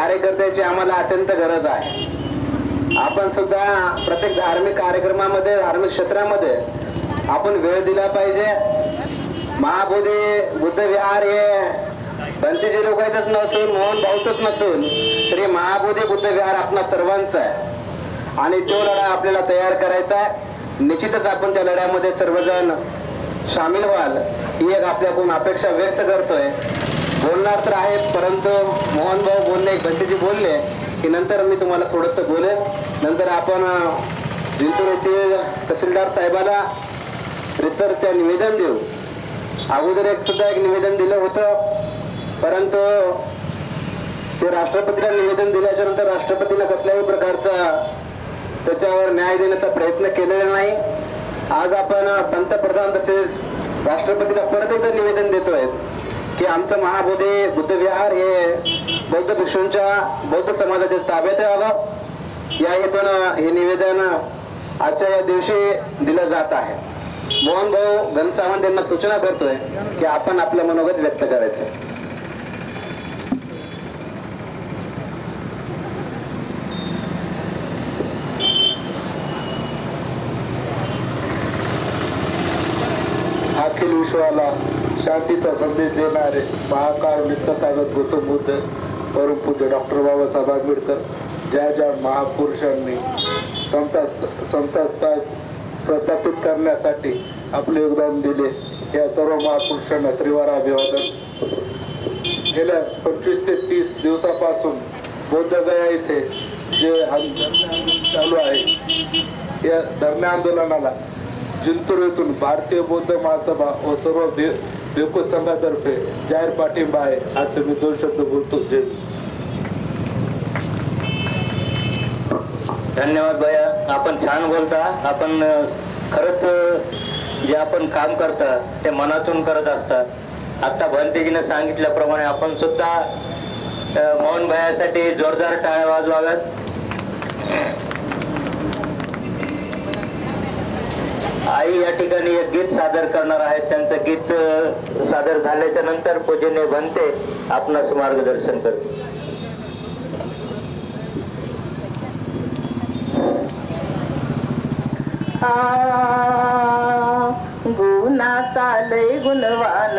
कार्यकर्त्याची आम्हाला अत्यंत गरज आहे. आपण सुद्धा प्रत्येक धार्मिक कार्यक्रमामध्ये धार्मिक क्षेत्रामध्ये आपण वेळ दिला पाहिजे. महाबोधी बुद्ध विहार हे बंतीचे लोक येतच नसून मोहन भाऊतच नसून तरी महाबोधी बुद्ध विहार आपला सर्वांचा आहे. आणि तो लढा आपल्याला तयार करायचा आहे. निश्चितच आपण त्या लढ्यामध्ये सर्वजण सामील व्हाल ही एक आपल्याकडून अपेक्षा व्यक्त करतोय. बोलणार तर आहेत परंतु मोहन भाऊ बोलले घंटेजी बोलले की नंतर मी तुम्हाला थोडंसं बोलेन. नंतर आपण जिंतूर येथील तहसीलदार साहेबाला रिसर्चचं निवेदन देऊ. अगोदर एक सुद्धा एक निवेदन दिलं होतं परंतु ते राष्ट्रपतीला निवेदन दिल्याच्या नंतर राष्ट्रपतीला कसल्याही प्रकारचा त्याच्यावर न्याय देण्याचा प्रयत्न केलेला नाही. आज आपण पंतप्रधान तसेच राष्ट्रपतीला परत एकदा निवेदन देतो. आमचं महाबोधी बुद्ध विहार हे बौद्ध भिक्षूंच्या बौद्ध समाजाच्या ताब्यात यावं या हेतून हे निवेदन आजच्या या दिवशी दिलं जात आहे. मोहन भाऊ घनसावंत यांना सूचना करतोय की आपण आपलं मनोगत व्यक्त करायचं. अखिल विश्वाला शांतीचा संदेश देणारे महाकार तथागत गौतम बुद्ध परमपूज्य डॉक्टर बाबासाहेब आंबेडकर ज्या ज्या महापुरुषांनी समता समतास्थान प्रस्थापित करण्यासाठी आपले योगदान दिले या सर्व महापुरुषांना त्रिवार अभिवादन. गेल्या पंचवीस ते तीस दिवसापासून बौद्धगया इथे जे आंदोलन चालू आहे या धरणे आंदोलनाला जिंतूर येथून भारतीय बौद्ध महासभा व सर्व भे- संघातर्फे जाहीर पाठिंबा आहे असं मी दोन शब्द बोलतो जे. धन्यवाद भैया. आपण छान बोलता. आपण खरंच जे आपण काम करता ते मनातून करत असतात. आता भंतेजीनं सांगितल्याप्रमाणे आपण सुद्धा मौन मोहन जोरदार टाळ्या वाजवाव्यात. आई या ठिकाणी एक गीत सादर करणार आहेत. त्यांचं गीत सादर झाल्याच्यानंतर पूजेने बनते. आपणास मार्गदर्शन करते. गुणा चालय गुणवान.